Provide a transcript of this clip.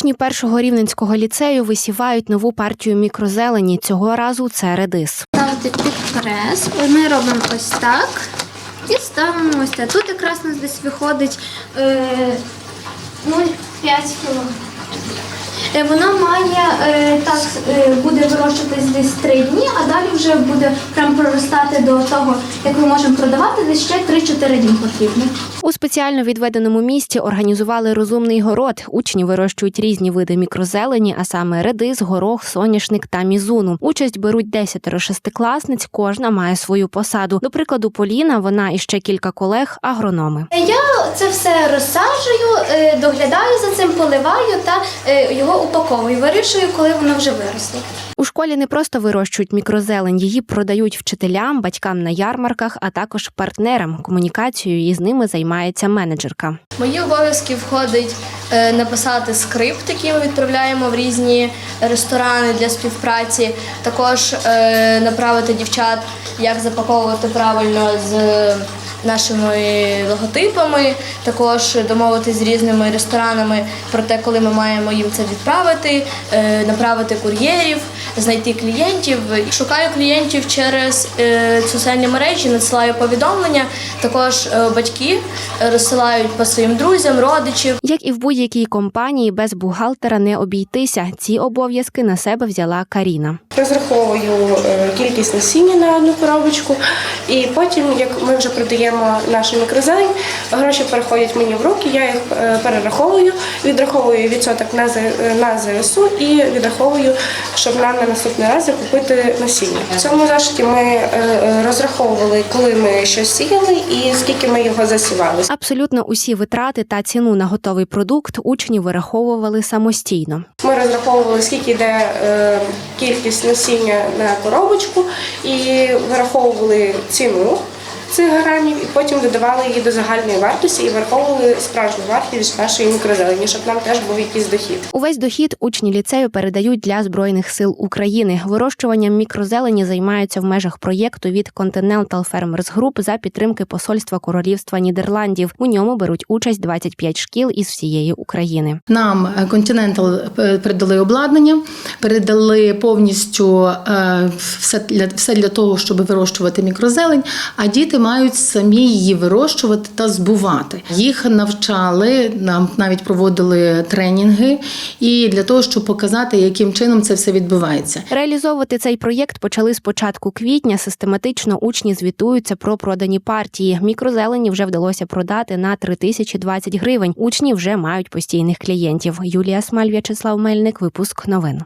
Учні першого рівненського ліцею висівають нову партію мікрозелені. Цього разу це редис. ставити під прес. Ми робимо ось так і ставимо ось так. Тут якраз у нас десь виходить е, 0,5 кг. Е, Вона має е, так е, буде вирощуватись десь 3 дні, а далі вже буде прям проростати до того, як ми можемо продавати, десь ще 3-4 дні потрібно. У спеціально відведеному місті організували розумний город. Учні вирощують різні види мікрозелені, а саме редис, горох, соняшник та мізуну. Участь беруть десятеро шестикласниць. Кожна має свою посаду. До прикладу, Поліна, вона і ще кілька колег агрономи. Я це все розсаджую, е, доглядаю за цим, поливаю та е, його упаковую. Вирішую, коли воно вже виросло. У школі не просто вирощують мікрозелень, її продають вчителям, батькам на ярмарках, а також партнерам. Комунікацією із ними займається менеджерка. Мої обов'язки входить е, написати скрипт, який ми відправляємо в різні ресторани для співпраці. Також направити дівчат, як запаковувати правильно з нашими логотипами. Також домовитися з різними ресторанами про те, коли ми маємо їм це відправити, е, направити кур'єрів, знайти клієнтів. Шукаю клієнтів через е, соціальні мережі, надсилаю повідомлення. Також е, батьки розсилають по своїм друзям, родичів. Як і в будь-якій компанії, без бухгалтера не обійтися. Ці обов'язки на себе взяла Каріна. Розраховую кількість насіння на одну коробочку, і потім, як ми вже продаємо нашу мікрозелень, гроші переходять мені в руки, я їх е, перераховую, відраховую відсоток на е, на ЗСУ і відраховую, щоб нам на наступний раз закупити насіння. В цьому зашиті ми е, розраховували, коли ми щось сіяли і скільки ми його засівали. Абсолютно усі витрати та ціну на готовий продукт учні вираховували самостійно. Ми розраховували, скільки йде кількість насіння на коробочку, і вираховували ціну цих грамів, і потім додавали її до загальної вартості і враховували справжню вартість нашої мікрозелені, щоб нам теж був якийсь дохід. Увесь дохід учні ліцею передають для збройних сил України. Вирощуванням мікрозелені займаються в межах проєкту від Continental Farmers Group за підтримки посольства Королівства Нідерландів. У ньому беруть участь 25 шкіл із всієї України. Нам е, Continental е, передали обладнання, передали повністю е, все для, все для того, щоб вирощувати мікрозелень, а діти мають самі її вирощувати та збувати. Їх навчали, нам навіть проводили тренінги, і для того, щоб показати, яким чином це все відбувається. Реалізовувати цей проєкт почали з початку квітня. Систематично учні звітуються про продані партії. Мікрозелені вже вдалося продати на 3020 гривень. Учні вже мають постійних клієнтів. Юлія Смаль, В'ячеслав Мельник. Випуск новин.